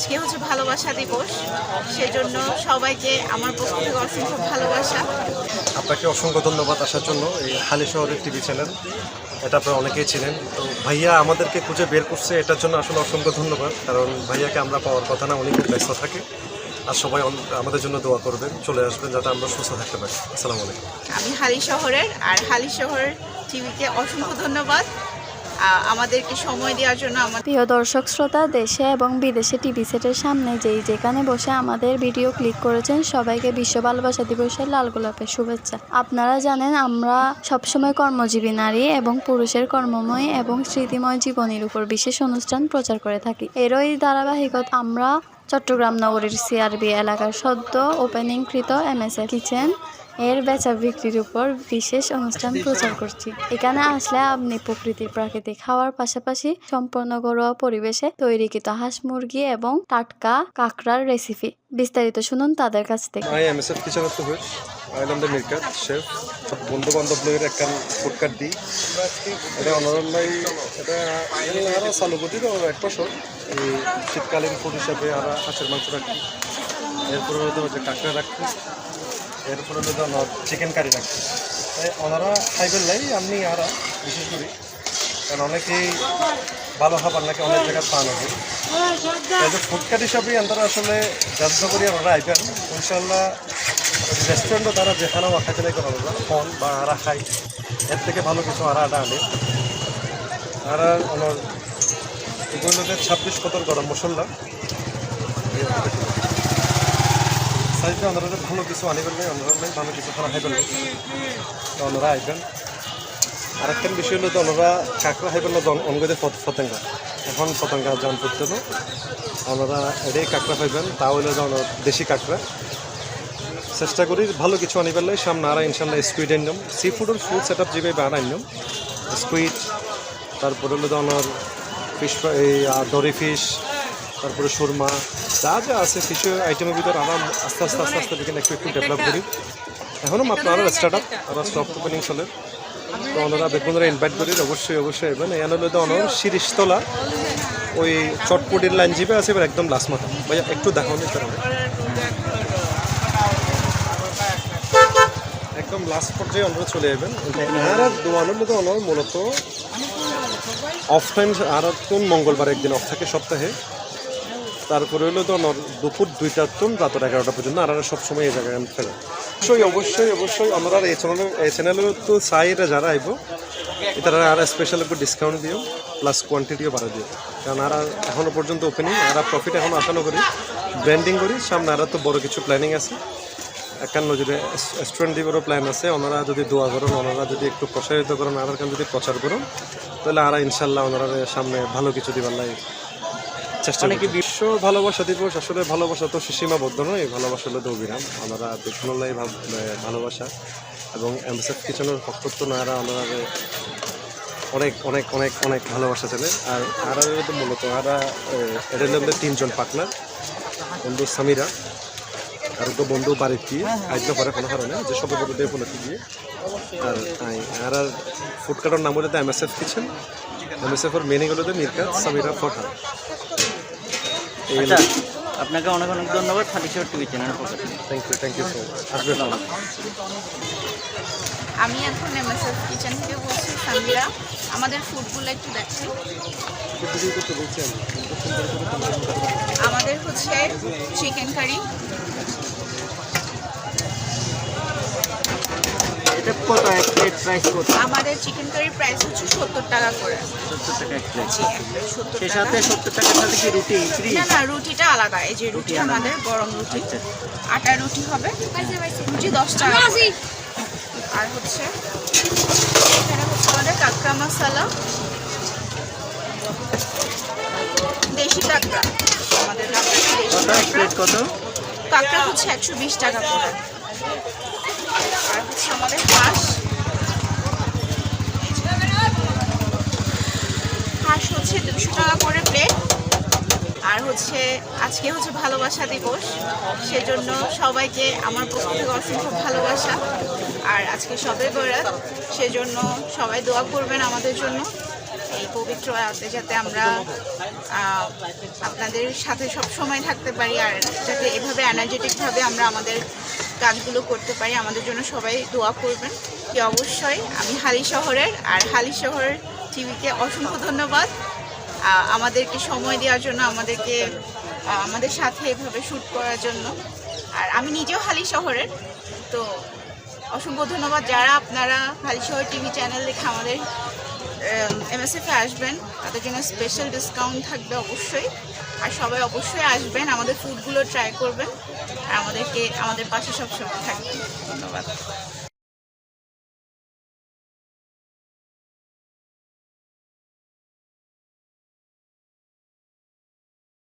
আজকে হচ্ছে ভালোবাসা দিবস। সেজন্য সবাইকে আমার পক্ষ থেকে অসংখ্য ভালোবাসা। আপনাকে অসংখ্য ধন্যবাদ আসার জন্য এই হালি শহরের টিভি চ্যানেল। এটা আপনারা অনেকেই ছিলেন তো ভাইয়া আমাদেরকে খুঁজে বের করছে এটার জন্য আসলে অসংখ্য ধন্যবাদ। কারণ ভাইয়াকে আমরা পাওয়ার কথা না খুব ব্যস্ত থাকে। আর সবাই আমাদের জন্য দোয়া করবেন চলে আসবেন যাতে আমরা সুস্থ থাকতে পারি। আসসালামু আলাইকুম। আমি হালি শহরের আর হালি শহরের টিভিকে অসংখ্য ধন্যবাদ। আমাদেরকে সময় দেওয়ার জন্য আমার প্রিয় দর্শক শ্রোতা, দেশে এবং বিদেশে টিভি সেটের সামনে যেই যেখানে বসে আমাদের ভিডিও ক্লিক করেছেন, সবাইকে বিশ্ব ভালোবাসা দিবসের লাল গোলাপের শুভেচ্ছা। আপনারা জানেন, আমরা সবসময় কর্মজীবী নারী এবং পুরুষের কর্মময় এবং স্মৃতিময় জীবনের উপর বিশেষ অনুষ্ঠান প্রচার করে থাকি। এরই ধারাবাহিকতা আমরা চট্টগ্রাম নগরীর সিআরবি এলাকার সদ্য ওপেনিংকৃত এম এস এ কিচেন এর বেচা বিক্রির উপর বিশেষ অনুষ্ঠান প্রচার করছি। এখানে আসলে আপনি প্রকৃতির প্রাকৃতিক খাওয়ার পাশাপাশি সম্পূর্ণ ঘরোয়া পরিবেশে তৈরিকৃত হাঁস মুরগি এবং টাটকা কাঁকড়ার রেসিপি বিস্তারিত শুনুন তাদের কাছ থেকে। দ্য মিরকাত শেফ বন্ধু বান্ধব লোকের একটা ফুড দিই। এটা অনরন্যাই এটা আরও চালু গতির এক বছর এই শীতকালীন ফুড হিসাবে আর হাঁসের মাংস রাখি। এরপরে হয়তো কাঁকড়া রাখি। এরপরে হয়তো চিকেন কারি রাখি তাই ওনারা খাইবেন নাই আমি আর বিশেষ করি, কারণ অনেকেই ভালো খাবার নাকি অনেক জায়গায় পান আছে এজ এ ফুড কার্ট হিসাবে আসলে যত্ন করি আমরা আইবেন। ইনশাল্লাহ রেস্টুরেন্টও তারা যেখানেও খাইতে নাই করা যাবে ফোন বা আরা খাই এর থেকে ভালো কিছু আরা আটা আনে। আর এগুলোতে ছাব্বিশ কতর গরম মশলা। সাইজে ওনারা ভালো কিছু নাই ওনারা নাই ভালো কিছু খাইবেন নাই তো ওনারা আইবেন আরেকটা বিষয় হলো, তো ওনারা কাঁকড়া খাইবেন না অনগদে ফতেঙ্গা এখন ফতেঙ্গা জান করতে না ওনারা এটাই কাঁকড়া পাইবেন তা হইলে যে ওনার দেশি কাঁকড়া চেষ্টা করি ভালো কিছু আনিবার লাই সামনে আর ইনশাল্লাহ স্কুইড আনিলাম সি ফুডের ফুল সেট আপ যেভাবে আর আনিলাম স্কুইড তারপরে হলো যে ওনার ফিশ এই দরি ফিশ তারপরে সুরমা যা যা আছে কিছু আইটেমের ভিতর আমরা আস্তে আস্তে আস্তে আস্তে বিকেন একটু একটু ডেভেলপ করি। এখনও মাত্র আরও স্টার্ট আপ আরও সফট ওপেনিং চলে। তো ওনারা বেগুনরা ইনভাইট করি, অবশ্যই অবশ্যই এবেন এখানে হলো তো ওনার শিরিষতলা ওই চটপটির লাইন জিপে আছে, এবার একদম লাস্ট মাথা। ভাইয়া, একটু দেখাও নি তার একদম লাস্ট পর্যায়ে ওনারা চলে যাবেন আর দোয়ানোর মধ্যে ওনার মূলত অফ টাইম আর কোন মঙ্গলবার একদিন অফ থাকে সপ্তাহে। তারপরে হলো তো দুপুর দুইটার টন রাতের এগারোটা পর্যন্ত। আর সবসময় এই জায়গায় ফেরা অবশ্যই অবশ্যই অবশ্যই আমরা এই চ্যানেল এই চ্যানেলের তো চাই এটা যারা আইব তারা আর স্পেশাল একটু ডিসকাউন্ট দিও প্লাস কোয়ান্টিটিও বাড়া দিও। কারণ আর এখনও পর্যন্ত ওপেনিং আর প্রফিট এখন আসানো করি ব্র্যান্ডিং করি, সামনে আর তো বড় কিছু প্ল্যানিং আছে। একান্ন যদি স্টুডেন্ট দিবারও প্ল্যান আছে, ওনারা যদি দোয়া করেন, ওনারা যদি একটু প্রসারিত করেন আর যদি প্রচার করেন, তাহলে আর ইনশাল্লাহ ওনারা সামনে ভালো কিছু দিবার লাগে। চেষ্টা করি বিশ্ব ভালোবাসা দিবস আসলে ভালোবাসা তো সীমাবদ্ধ নয় ভালোবাসা হলো তো অবিরাম আমরা দেখুনলাই ভালোবাসা এবং এমএসএফ কিচেনের পক্ষ তো নারা ওনারা অনেক অনেক অনেক অনেক ভালোবাসা ছেলে আর আর তো মূলত আরা হলো আমাদের তিনজন পার্টনার বন্ধু সামিরা আর তো বন্ধু বাড়ির গিয়ে আইতে পারে কোনো কারণে যে সব বন্ধু দিয়ে ফোনে গিয়ে আর আর আর ফুড কার্টের নাম হলো M S F kitchen M S F এর মেনিং হলো মিরকাত সামিরা ফটা আচ্ছা আপনাকে অনেক অনেক ধন্যবাদ Halishahar TV channel thank you thank you so much আমি এখন এমএসএস কিচেন থেকে বলছি সামিরা আমাদের ফুডগুলো একটু দেখছি আমাদের হচ্ছে চিকেন কারি কত এক প্লেট প্রাইস কত? আমাদের চিকেন কারির প্রাইস হচ্ছে সত্তর টাকা করে। সত্তর টাকা এক প্লেট জি এক plate 70 সেই সাথে সত্তর টাকার সাথে কি রুটি ফ্রি না না রুটিটা আলাদা। এই যে রুটি আমাদের গরম রুটি। আচ্ছা। আটা রুটি হবে রুটি দশ টাকা আর হচ্ছে এখানে হচ্ছে আমাদের কাঁকড়া মশলা। দেশি কাঁকড়া। আমাদের কাঁকড়াটা দেশি কাঁকড়া। কত? কাঁকড়া হচ্ছে একশো বিশ টাকা করে। আর হচ্ছে আমাদের হাঁস। হাঁস হচ্ছে দুশো টাকা করে প্লেট আর হচ্ছে আজকে হচ্ছে ভালোবাসা দিবস। সেজন্য সবাইকে আমার পক্ষ থেকে অসংখ্য ভালোবাসা। আর আজকে সবে বরাত, সেজন্য সবাই দোয়া করবেন আমাদের জন্য। এই পবিত্র আয়াতে যাতে আমরা আপনাদের সাথে সব সময় থাকতে পারি আর যাতে এভাবে এনার্জেটিকভাবে আমরা আমাদের কাজগুলো করতে পারি, আমাদের জন্য সবাই দোয়া করবেন কি অবশ্যই আমি হালি শহরের আর হালি শহরের টিভিকে অসংখ্য ধন্যবাদ। আমাদেরকে সময় দেওয়ার জন্য, আমাদেরকে আমাদের সাথে এভাবে শ্যুট করার জন্য। আর আমি নিজেও হালি শহরের, তো অসংখ্য ধন্যবাদ। যারা আপনারা হালি শহর টিভি চ্যানেল দেখে আমাদের এমএসএফে আসবেন, তাদের জন্য স্পেশাল ডিসকাউন্ট থাকবে অবশ্যই। আর সবাই অবশ্যই আসবেন, আমাদের ফুডগুলো ট্রাই করবেন। আমাদেরকে আমাদের পাশে সবসময় থাকবেন। ধন্যবাদ।